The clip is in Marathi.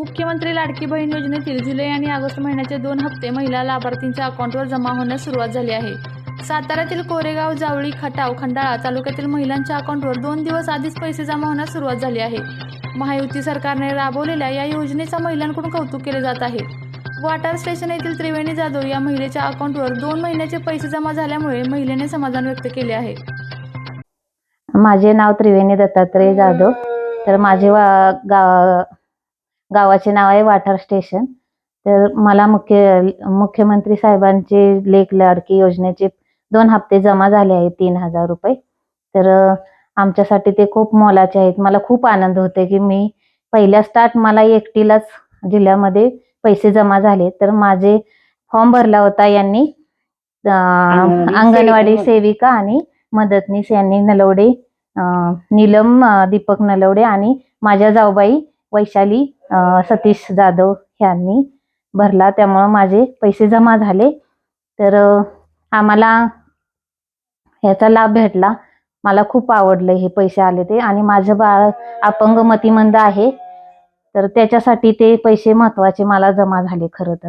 मुख्यमंत्री लाडकी बहीण योजनेतील जुलै आणि ऑगस्ट महिन्याचे दोन हप्ते महिला लाभार्थींच्या अकाउंटवर जमा होण्यास सुरुवात झाली आहे. साताऱ्यातील कोरेगाव जावळी खटाव खंडाळा तालुक्यातील महिलांच्या अकाउंटवर दोन दिवस आधीच पैसे जमा होण्यास सुरुवात झाली आहे. महायुती सरकारने राबवलेल्या या योजनेचा महिलांकडून कौतुक केले जात आहे. वाटार स्टेशन येथील त्रिवेणी जाधव या महिलेच्या अकाउंटवर दोन महिन्याचे पैसे जमा झाल्यामुळे महिलेने समाधान व्यक्त केले आहे. माझे नाव त्रिवेणी दत्तात्रय जाधव. तर माझे वा गा गावाचे नाव आहे वाठार स्टेशन. तर मला मुख्य मुख्यमंत्री साहेबांचे लेख लाडकी योजनेचे दोन हप्ते जमा झाले आहेत तीन हजार रुपये. तर आमच्यासाठी ते खूप मोलाचे आहेत. मला खूप आनंद होते की मी पहिल्या स्टार्ट मला एकटीलाच जिल्ह्यामध्ये पैसे जमा झाले. तर माझे फॉर्म भरला होता यांनी अंगणवाडी सेविका. आणि मदतनीस यांनी नलवडे नीलम दीपक नलवडे आणि माझ्या जाऊबाई वैशाली सतीश जाधव यांनी भरला. त्यामुळं माझे पैसे जमा झाले. तर आम्हाला ह्याचा लाभ भेटला. मला खूप आवडलं हे पैसे आले ते. आणि माझं बाळ अपंग मतिमंद आहे. तर त्याच्यासाठी ते पैसे महत्त्वाचे मला जमा झाले खरं तर.